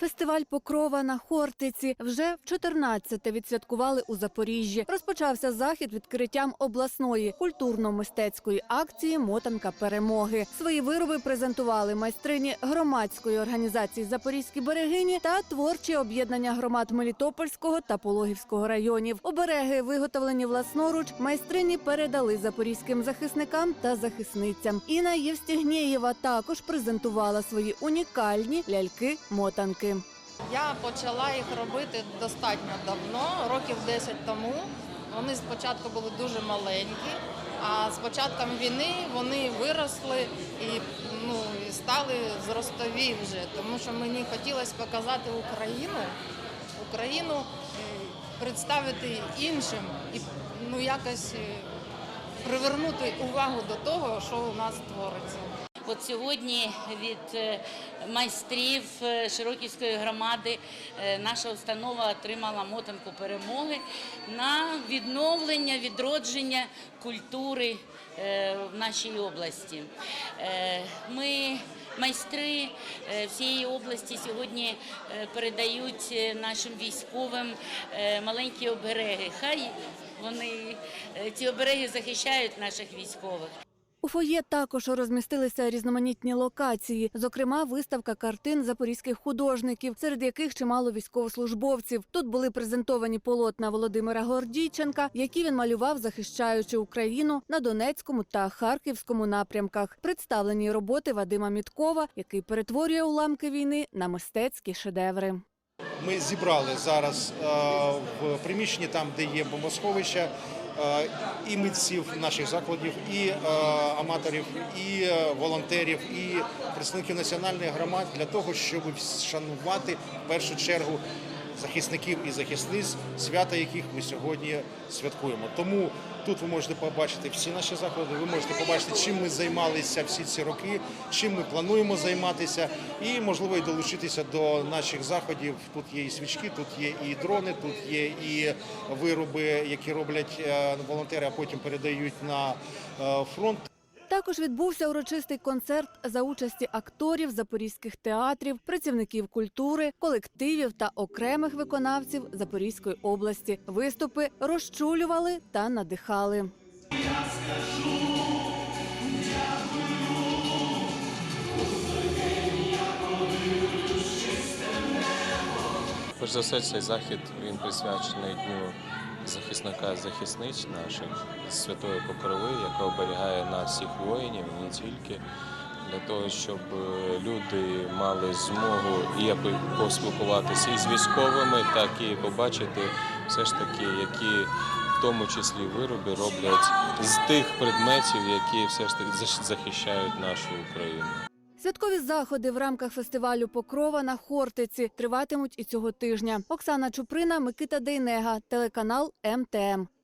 Фестиваль Покрова на Хортиці вже в 14-те відсвяткували у Запоріжжі. Розпочався захід відкриттям обласної культурно-мистецької акції Мотанка перемоги. Свої вироби презентували майстрині громадської організації Запорізькі берегині та творчі об'єднання громад Мелітопольського та Пологівського районів. Обереги, виготовлені власноруч, майстрині передали запорізьким захисникам та захисницям. Інна Євстігнєєва також презентувала свої унікальні ляльки-мотанки. Я почала їх робити достатньо давно, років 10 тому. Вони спочатку були дуже маленькі, а з початком війни вони виросли і, ну, і стали зростові вже, тому що мені хотілося показати Україну, Україну е, представити іншим і ну, якось е, привернути увагу до того, що у нас твориться. От сьогодні від е, майстрів е, Широківської громади е, наша установа отримала мотанку перемоги на відновлення, відродження культури в нашій області. Ми Майстри всієї області сьогодні передають нашим військовим маленькі обереги. Хай вони ці обереги захищають наших військових. У фоє також розмістилися різноманітні локації, зокрема виставка картин запорізьких художників, серед яких чимало військовослужбовців. Тут були презентовані полотна Володимира Гордійченка, які він малював, захищаючи Україну на Донецькому та Харківському напрямках. Представлені роботи Вадима Міткова, який перетворює уламки війни на мистецькі шедеври. Ми зібрали зараз е, в приміщенні, там, де є бомбосховища, і митців наших закладів, і е, аматорів, і е, волонтерів, і представників національних громад для того, щоб вшанувати в першу чергу захисників і захисниць, свята яких ми сьогодні святкуємо. Тому тут ви можете побачити всі наші заклади, ви можете побачити, чим ми займалися всі ці роки, чим ми плануємо займатися, і можливо і долучитися до наших заходів. Тут є і свічки, тут є і дрони, тут є і вироби, які роблять е, волонтери, а потім передають на е, фронт. Також відбувся урочистий концерт за участі акторів запорізьких театрів, працівників культури, колективів та окремих виконавців Запорізької області. Виступи розчулювали та надихали. Перш за все, цей захід він присвячений дню захисника захисниць наших святої Покрови, яка оберігає нас всіх воїнів, не тільки для того, щоб е, люди мали змогу і поспілкуватися і з військовими, так і побачити все ж таки, які в тому числі вироби роблять з тих предметів, які все ж таки захищають нашу Україну. Святкові заходи в рамках фестивалю Покрова на Хортиці триватимуть і цього тижня. Оксана Чуприна, Микита Дейнега, телеканал МТМ.